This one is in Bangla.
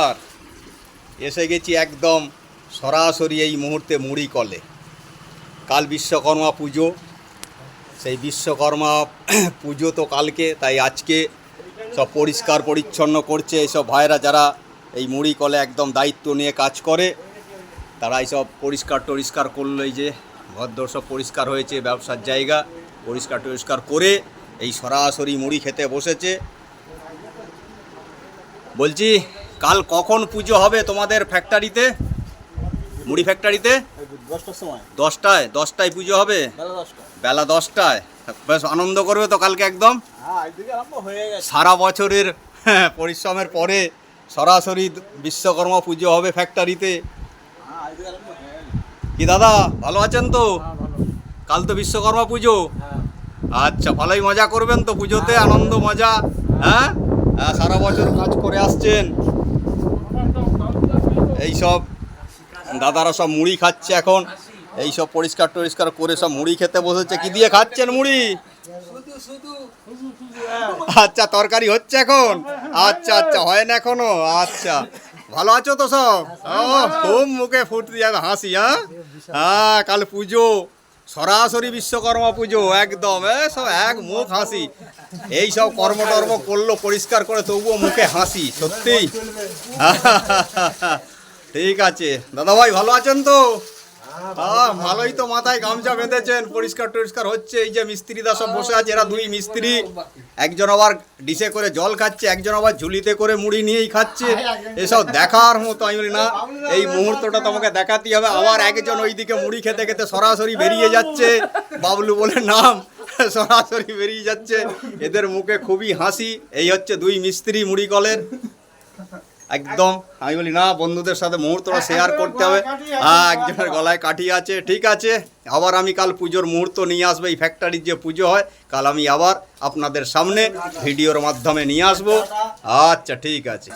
আর এসে গেছি একদম সরাসরি এই মুহূর্তে মুড়ি কলে। কাল বিশ্বকর্মা পুজো। সেই বিশ্বকর্মা পুজো তো কালকে, তাই আজকে সব পরিষ্কার পরিচ্ছন্ন করছে এইসব ভাইরা যারা এই মুড়ি কলে একদম দায়িত্ব নিয়ে কাজ করে। তারা এইসব পরিষ্কার টরিষ্কার করল এই যে, ঘরদোর সব পরিষ্কার হয়েছে, ব্যবসার জায়গা পরিষ্কার টরিষ্কার করে এই সরাসরি মুড়ি খেতে বসেছে। বলছি কাল কখন পুজো হবে তোমাদের ফ্যাক্টরিতে মুড়ি ফ্যাক্টরিতে দশটায় দশটায় পুজো হবে? বেলা দশটায়। বেশ আনন্দ করবে তো কালকে একদম? হ্যাঁ হয়ে সারা বছরের পরিশ্রমের পরে সরাসরি বিশ্বকর্মা পুজো হবে ফ্যাক্টরিতে কি দাদা ভালো আছেন তো? হ্যাঁ কাল তো বিশ্বকর্মা পুজো? হ্যাঁ। আচ্ছা ভালোই মজা করবেন তো পুজোতে আনন্দ মজা হ্যাঁ, সারা বছর কাজ করে আসছেন। এই সব দাদারা সব মুড়ি খাচ্ছে এখন। এই সব পরিষ্কার টরিষ্কার করে সব মুড়ি খেতে বসেছে। কি দিয়ে খাচ্ছেন মুড়ি? আচ্ছা তরকারি হচ্ছে এখন? আচ্ছা আচ্ছা হয় না এখনও? আচ্ছা ভালো আছো তো সব? খুব মুখে ফুটতে যাবে হাসি হ্যাঁ? হ্যাঁ কাল পুজো, সরাসরি বিশ্বকর্মা পুজো, একদম সব এক মুখ হাসি। এই সব কর্মটর্ম করল, পরিষ্কার করে, তবুও মুখে হাসি সত্যি ঠিক আছে। দাদা ভাই ভালো আছেন তো? হ্যাঁ ভালোই তো মাথায় গামছা বেঁধেছেন পরিষ্কার টরিষ্কার হচ্ছে। এই যে মিস্ত্রিদা সব বসে আছে এরা দুই মিস্ত্রি। একজন আবার ডিশে করে জল খাচ্ছে একজন আবার ঝুলিতে করে মুড়ি নিয়েই খাচ্ছে। এসব দেখার মতো আমি না এই মুহূর্তটা তোমাকে দেখাতেই হবে। আবার একজন ওইদিকে মুড়ি খেতে খেতে সরাসরি বেরিয়ে যাচ্ছে। বাবলু বলে নাম সরাসরি বেরিয়ে যাচ্ছে। এদের মুখে খুবই হাসি। এই হচ্ছে দুই মিস্ত্রি মুড়ি কলের একদম। আমি বলি না বন্ধুদের সাথে মুহূর্তটা শেয়ার করতে হবে। হ্যাঁ একজনের গলায় কাঠি আছে ঠিক আছে। আবার আমি কাল পুজোর মুহূর্ত নিয়ে আসব এই ফ্যাক্টরির যে পুজো হয় কাল আমি আবার আপনাদের সামনে ভিডিওর মাধ্যমে নিয়ে আসব। আচ্ছা ঠিক আছে।